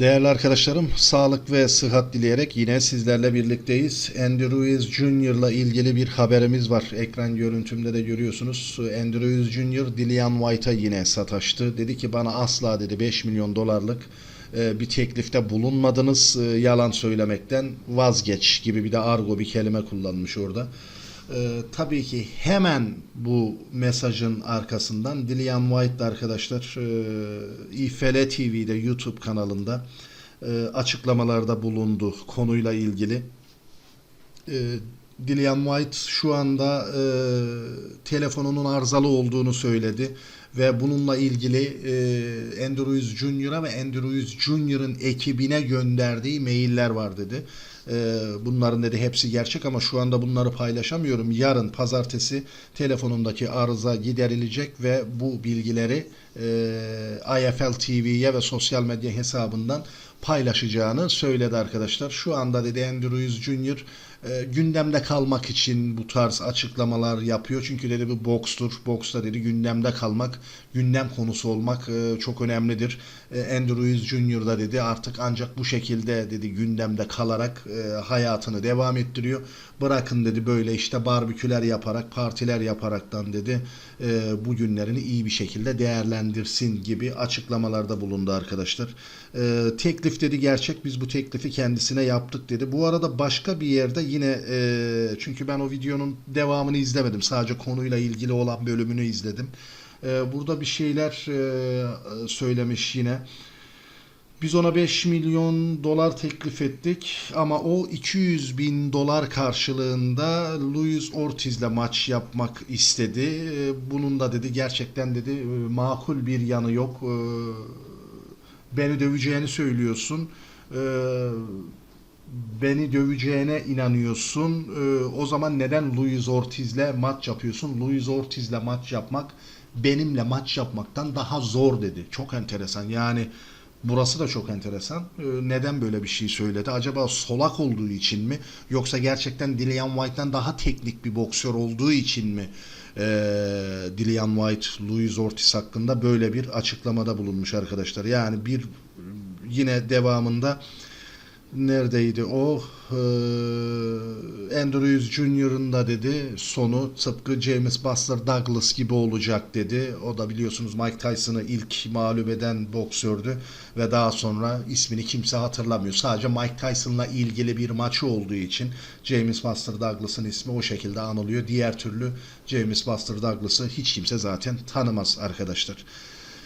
Değerli arkadaşlarım, sağlık ve sıhhat dileyerek yine sizlerle birlikteyiz. Andy Ruiz Jr. ilgili bir haberimiz var. Ekran görüntümde de görüyorsunuz. Andy Ruiz Jr. Dillian White'a yine sataştı. Dedi ki bana asla dedi 5 milyon dolarlık e, bir teklifte bulunmadınız. E, Yalan söylemekten vazgeç gibi bir de argo bir kelime kullanmış orada. Ee, tabii ki hemen bu mesajın arkasından Dillian White de arkadaşlar e, İFL TV'de YouTube kanalında e, açıklamalarda bulundu konuyla ilgili. E, Dillian White şu anda e, telefonunun arızalı olduğunu söyledi ve bununla ilgili e, Andrew Junior'a ve Andrew Junior'ın ekibine gönderdiği mailler var dedi. E, bunların dedi hepsi gerçek ama şu anda bunları paylaşamıyorum. Yarın pazartesi telefonumdaki arıza giderilecek ve bu bilgileri e, IFL TV'ye ve sosyal medya hesabından paylaşacağını söyledi arkadaşlar. Şu anda dedi Andrew Junior e, gündemde kalmak için bu tarz açıklamalar yapıyor. Çünkü dedi bu bokstur. Boksta dedi gündemde kalmak, gündem konusu olmak e, çok önemlidir. E, Andrew Junior da dedi artık ancak bu şekilde dedi gündemde kalarak e, hayatını devam ettiriyor. Bırakın dedi böyle işte barbeküler yaparak, partiler yaparaktan dedi e, bu günlerini iyi bir şekilde değerlendirsin gibi açıklamalarda bulundu arkadaşlar. E, teklif dedi gerçek biz bu teklifi kendisine yaptık dedi. Bu arada başka bir yerde yine e, çünkü ben o videonun devamını izlemedim. Sadece konuyla ilgili olan bölümünü izledim. E, burada bir şeyler e, söylemiş yine. Biz ona 5 milyon dolar teklif ettik ama o 200 bin dolar karşılığında Luis Ortiz'le maç yapmak istedi. E, Bunun da dedi gerçekten dedi e, makul bir yanı yok. E, Beni döveceğini söylüyorsun. Beni döveceğine inanıyorsun. O zaman neden Luis Ortiz'le maç yapıyorsun? Luis Ortiz'le maç yapmak benimle maç yapmaktan daha zor dedi. Çok enteresan. Yani Burası da çok enteresan. Ee, Neden böyle bir şey söyledi? Acaba solak olduğu için mi? Yoksa gerçekten Dillian White'dan daha teknik bir boksör olduğu için mi? Ee, Dillian White, Luis Ortiz hakkında böyle bir açıklamada bulunmuş arkadaşlar. Yani bir yine devamında neredeydi o? Ee, Andrews Junior'ın da dedi sonu tıpkı James Buster Douglas gibi olacak dedi. O da biliyorsunuz Mike Tyson'ı ilk mağlup eden boksördü ve daha sonra ismini kimse hatırlamıyor. Sadece Mike Tyson'la ilgili bir maçı olduğu için James Buster Douglas'ın ismi o şekilde anılıyor. Diğer türlü James Buster Douglas'ı hiç kimse zaten tanımaz arkadaşlar.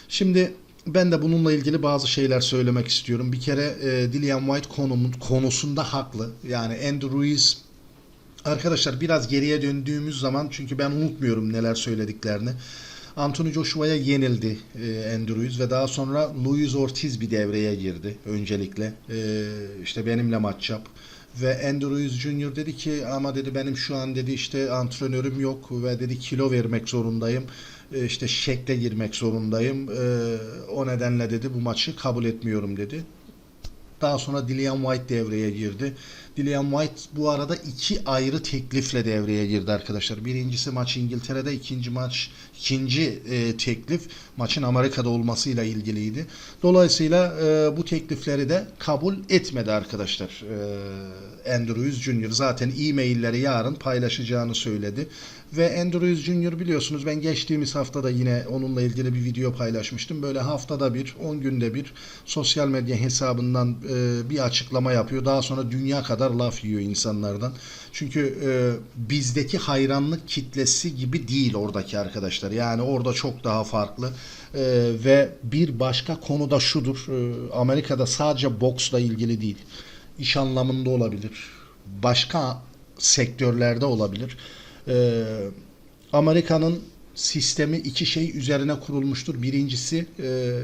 Şimdi ben de bununla ilgili bazı şeyler söylemek istiyorum. Bir kere e, Dillian White konumun, konusunda haklı. Yani Andrew Ruiz arkadaşlar biraz geriye döndüğümüz zaman çünkü ben unutmuyorum neler söylediklerini. Anthony Joshua'ya yenildi e, Andrew Ruiz ve daha sonra Luis Ortiz bir devreye girdi öncelikle. E, işte benimle maç yap. Ve Andrew Ruiz Jr. dedi ki ama dedi benim şu an dedi işte antrenörüm yok ve dedi kilo vermek zorundayım. E, işte şekle girmek zorundayım. E, o nedenle dedi bu maçı kabul etmiyorum dedi. Daha sonra Dillian White devreye girdi. Dillian White bu arada iki ayrı teklifle devreye girdi arkadaşlar. Birincisi maç İngiltere'de, ikinci maç, ikinci e, teklif maçın Amerika'da olmasıyla ilgiliydi. Dolayısıyla e, bu teklifleri de kabul etmedi arkadaşlar. E, Andrews Junior zaten e-mailleri yarın paylaşacağını söyledi. Ve Andrews Junior biliyorsunuz ben geçtiğimiz haftada yine onunla ilgili bir video paylaşmıştım. Böyle haftada bir, 10 günde bir sosyal medya hesabından e, bir açıklama yapıyor. Daha sonra dünya kadar laf yiyor insanlardan. Çünkü e, bizdeki hayranlık kitlesi gibi değil oradaki arkadaşlar. Yani orada çok daha farklı. E, ve bir başka konu da şudur. E, Amerika'da sadece boksla ilgili değil. İş anlamında olabilir. Başka sektörlerde olabilir. Ee, Amerika'nın sistemi iki şey üzerine kurulmuştur. Birincisi e,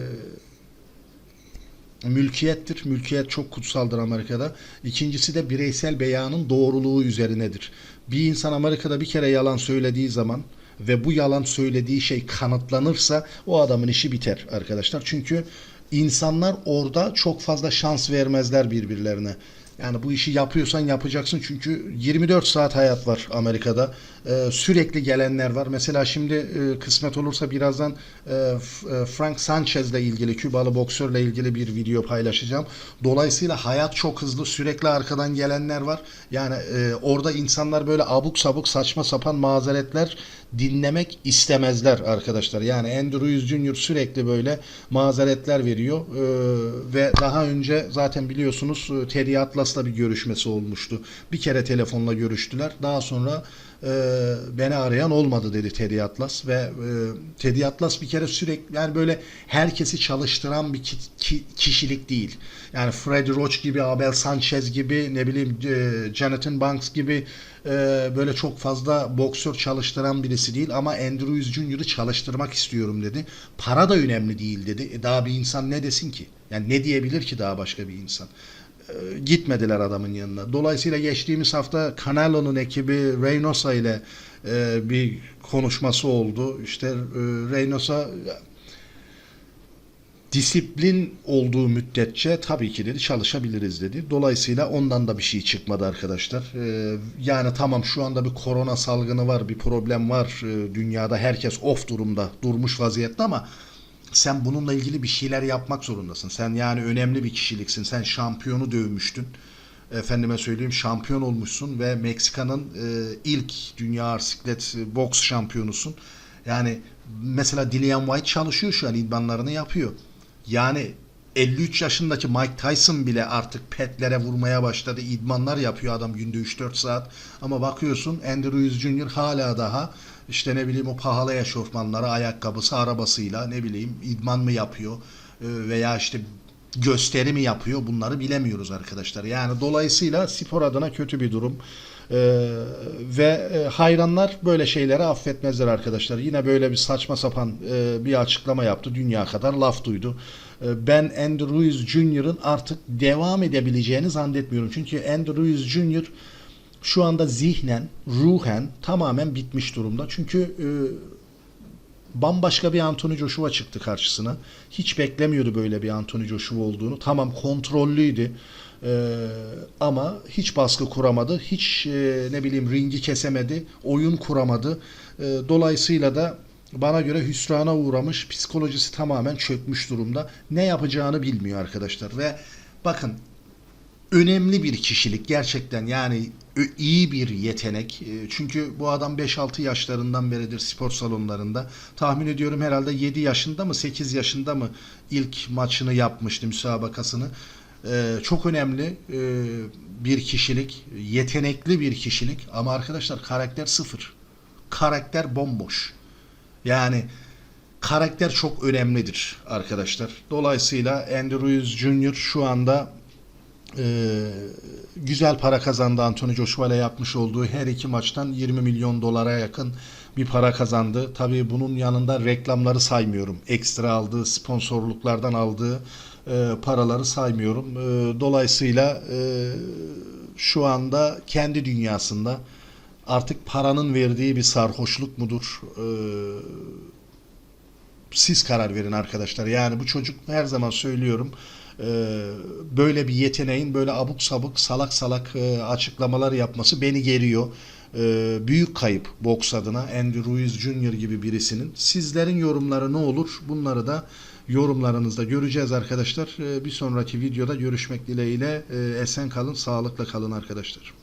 mülkiyettir. Mülkiyet çok kutsaldır Amerika'da. İkincisi de bireysel beyanın doğruluğu üzerinedir. Bir insan Amerika'da bir kere yalan söylediği zaman ve bu yalan söylediği şey kanıtlanırsa o adamın işi biter arkadaşlar. Çünkü insanlar orada çok fazla şans vermezler birbirlerine. Yani bu işi yapıyorsan yapacaksın çünkü 24 saat hayat var Amerika'da. Ee, sürekli gelenler var. Mesela şimdi e, kısmet olursa birazdan e, e, Frank Sanchez'le ilgili, Kübalı boksörle ilgili bir video paylaşacağım. Dolayısıyla hayat çok hızlı. Sürekli arkadan gelenler var. Yani e, orada insanlar böyle abuk sabuk saçma sapan mazeretler dinlemek istemezler arkadaşlar. Yani Andrew Hughes Jr. sürekli böyle mazeretler veriyor Ee, ve daha önce zaten biliyorsunuz e, Terry Atlas'la bir görüşmesi olmuştu. Bir kere telefonla görüştüler. Daha sonra e, beni arayan olmadı dedi Teddy Atlas ve e, Teddy Atlas bir kere sürekli yani böyle herkesi çalıştıran bir ki- ki- kişilik değil. Yani Freddie Roach gibi, Abel Sanchez gibi, ne bileyim e, Jonathan Banks gibi e, böyle çok fazla boksör çalıştıran birisi değil ama Andrew Hughes Jr.'ı çalıştırmak istiyorum dedi. Para da önemli değil dedi. E, daha bir insan ne desin ki? Yani ne diyebilir ki daha başka bir insan? E, gitmediler adamın yanına. Dolayısıyla geçtiğimiz hafta Canelo'nun ekibi Reynosa ile e, bir konuşması oldu. İşte e, Reynosa disiplin olduğu müddetçe tabii ki dedi çalışabiliriz dedi. Dolayısıyla ondan da bir şey çıkmadı arkadaşlar. E, yani tamam şu anda bir korona salgını var, bir problem var. E, dünyada herkes off durumda, durmuş vaziyette ama sen bununla ilgili bir şeyler yapmak zorundasın. Sen yani önemli bir kişiliksin. Sen şampiyonu dövmüştün. Efendime söyleyeyim şampiyon olmuşsun ve Meksika'nın e, ilk dünya arsiklet e, boks şampiyonusun. Yani mesela Dillian White çalışıyor şu an idmanlarını yapıyor. Yani 53 yaşındaki Mike Tyson bile artık petlere vurmaya başladı. İdmanlar yapıyor adam günde 3-4 saat. Ama bakıyorsun Andrew Hughes Jr. hala daha işte ne bileyim o pahalı eşofmanları, ayakkabısı, arabasıyla ne bileyim idman mı yapıyor e, veya işte gösteri mi yapıyor bunları bilemiyoruz arkadaşlar. Yani dolayısıyla spor adına kötü bir durum. Ee, ve e, hayranlar böyle şeyleri affetmezler arkadaşlar. Yine böyle bir saçma sapan e, bir açıklama yaptı. Dünya kadar laf duydu. E, ben Andrew Hughes Jr.'ın artık devam edebileceğini zannetmiyorum. Çünkü Andrew Hughes Jr. şu anda zihnen, ruhen tamamen bitmiş durumda. Çünkü e, bambaşka bir Anthony Joshua çıktı karşısına. Hiç beklemiyordu böyle bir Anthony Joshua olduğunu. Tamam kontrollüydü. Ee, ama hiç baskı kuramadı. Hiç e, ne bileyim ringi kesemedi. Oyun kuramadı. Ee, dolayısıyla da bana göre hüsrana uğramış. Psikolojisi tamamen çökmüş durumda. Ne yapacağını bilmiyor arkadaşlar. Ve bakın önemli bir kişilik gerçekten yani iyi bir yetenek. E, Çünkü bu adam 5-6 yaşlarından beridir spor salonlarında. Tahmin ediyorum herhalde 7 yaşında mı 8 yaşında mı ilk maçını yapmıştı müsabakasını. E, Çok önemli e, bir kişilik, yetenekli bir kişilik ama arkadaşlar karakter sıfır. Karakter bomboş. Yani karakter çok önemlidir arkadaşlar. Dolayısıyla Andrew Jr. şu anda ee, güzel para kazandı Anthony Joshua ile yapmış olduğu her iki maçtan 20 milyon dolara yakın bir para kazandı. Tabii bunun yanında reklamları saymıyorum. Ekstra aldığı sponsorluklardan aldığı e, paraları saymıyorum. E, dolayısıyla e, şu anda kendi dünyasında artık paranın verdiği bir sarhoşluk mudur? E, siz karar verin arkadaşlar. Yani bu çocuk her zaman söylüyorum e, böyle bir yeteneğin böyle abuk sabuk salak salak e, açıklamalar yapması beni geriyor. E, büyük kayıp boks adına Andrew Ruiz Jr. gibi birisinin. Sizlerin yorumları ne olur? Bunları da yorumlarınızda göreceğiz arkadaşlar. E, bir sonraki videoda görüşmek dileğiyle. E, esen kalın, sağlıkla kalın arkadaşlar.